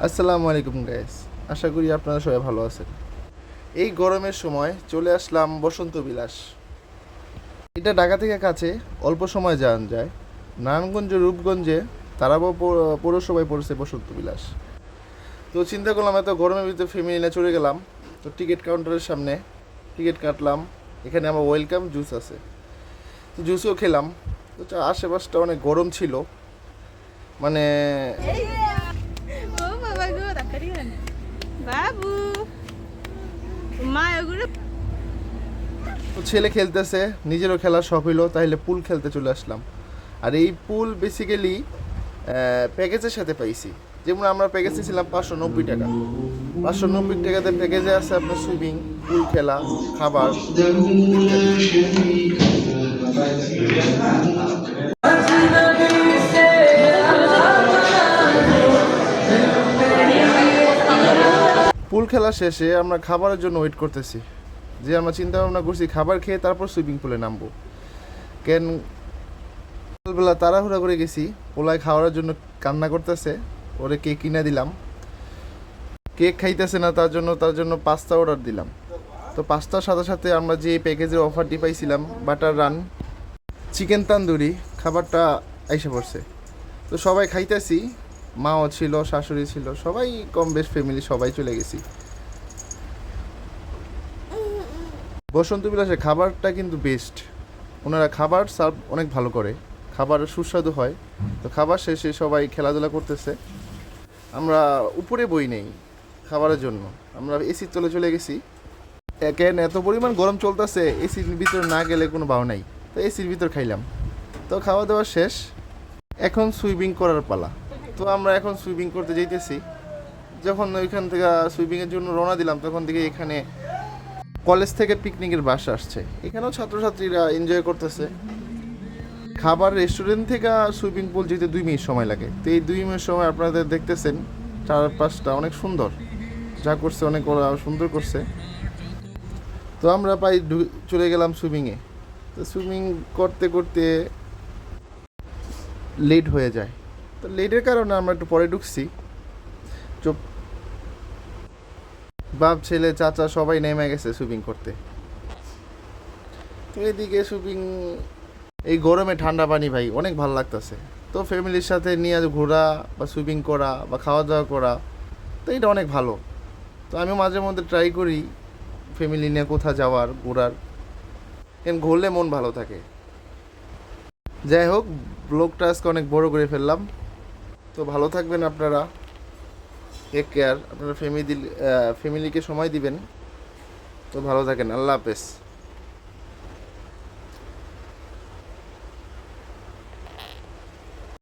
আসসালামু আলাইকুম গাইস আশা করি আপনারা সবাই ভালো আছেন। এই গরমের সময় চলে আসলাম বসন্ত বিলাস। এটা ঢাকা থেকে কাছে অল্প সময় যাওয়া যায়। নারায়ণগঞ্জ, রূপগঞ্জে তারাবো পৌ- পৌরসভায় পড়েছে বসন্ত বিলাস। তো চিন্তা করলাম, এত গরমের ভিতরে ফ্যামিলি নিয়ে চলে গেলাম। তো টিকিট কাউন্টারের সামনে টিকিট কাটলাম। এখানে আমার ওয়েলকাম জুস আছে। তো জুসও খেলাম। তো আশেপাশটা অনেক গরম ছিল। মানে বাবা গো তাড়াতাড়ি বাবু মা ওগুলো তো ছেলে খেলতেছে নিজেরও খেলার শখ হইল তাহলে পুল খেলতে চলে আসলাম। আর এই পুল বেসিক্যালি প্যাকেজের সাথে পাইছি। যেমন আমরা প্যাকেজে ছিলাম পাঁচশো নব্বই টাকা। পাঁচশো নব্বই টাকাতে প্যাকেজে আছে আপনার সুইমিং পুল খেলা খাবার। পুল খেলা শেষে আমরা খাবারের জন্য ওয়েট করতেছি। যে আমরা চিন্তা ভাবনা করছি, খাবার খেয়ে তারপর সুইমিং পুলে নামবো। কেন? সকালবেলা তাড়াহুড়া করে গেছি, পোলায় খাওয়ার জন্য কান্না করতেছে, ওরে কেক কিনে দিলাম। কেক খাইতেছে না, তার জন্য তার জন্য পাস্তা অর্ডার দিলাম। তো পাস্তার সাথে সাথে আমরা যে প্যাকেজের অফারটি পাইছিলাম বাটার রান চিকেন তান্দুরি খাবারটা আইসে পড়ছে। তো সবাই খাইতেছি মাও ছিল, শাশুড়ি ছিল, সবাই কম বেশ ফ্যামিলি সবাই চলে গেছি। বসন্ত বিলাসে খাবারটা কিন্তু বেস্ট ওনারা খাবার সার্ভ অনেক ভালো করে। খাবার সুস্বাদু হয়। তো খাবার শেষে সবাই খেলাধুলা করতেছে। আমরা উপরে বই নেই খাবারের জন্য। আমরা এসির তলে চলে গেছি। কেন এত পরিমাণ গরম চলতেছে এসির ভিতরে না গেলে কোনো বাও নাই। তো এসির ভিতর খাইলাম। তো খাওয়া দাওয়া শেষ। এখন সুইমিং করার পালা। তো আমরা এখন সুইমিং করতে যাইতেছি। যখন ওইখান থেকে সুইমিংয়ের জন্য রওনা দিলাম, তখন থেকে এখানে কলেজ থেকে পিকনিকের বাস আসছে। এখানেও ছাত্রছাত্রীরা এনজয় করতেছে। খাবার রেস্টুরেন্ট থেকে সুইমিং পুল যেতে দুই মিনিট সময় লাগে। তো এই দুই মিনিট সময় আপনাদের দেখতেছেন, চারপাশটা অনেক সুন্দর। যা করছে অনেক সুন্দর করছে। তো আমরা ঢু- চলে গেলাম সুইমিংয়ে তো সুইমিং করতে করতে লেট হয়ে যায়। তো লেটের কারণে আমরা একটু পরে ঢুকছি। চুপ। বাপ, ছেলে, চাচা সবাই নেমে গেছে সুইমিং করতে। তো এদিকে সুইমিং এই গরমে ঠান্ডা পানি ভাই, অনেক ভালো লাগতেছে। তো ফ্যামিলির সাথে নিয়ে ঘোরা বা সুইমিং করা বা খাওয়া দাওয়া করা, তো এটা অনেক ভালো। তো আমি মাঝে মধ্যে ট্রাই করি ফ্যামিলি নিয়ে কোথাও যাওয়ার, ঘোরার। কেন ঘুরলে মন ভালো থাকে। যাই হোক ব্লগটা আজকে অনেক বড় করে ফেললাম। তো ভালো থাকবেন আপনারা। টেক কেয়ার আপনারা ফ্যামিলি ফ্যামিলিকে সময় দিবেন। তো ভালো থাকেন। আল্লাহ হাফেজ।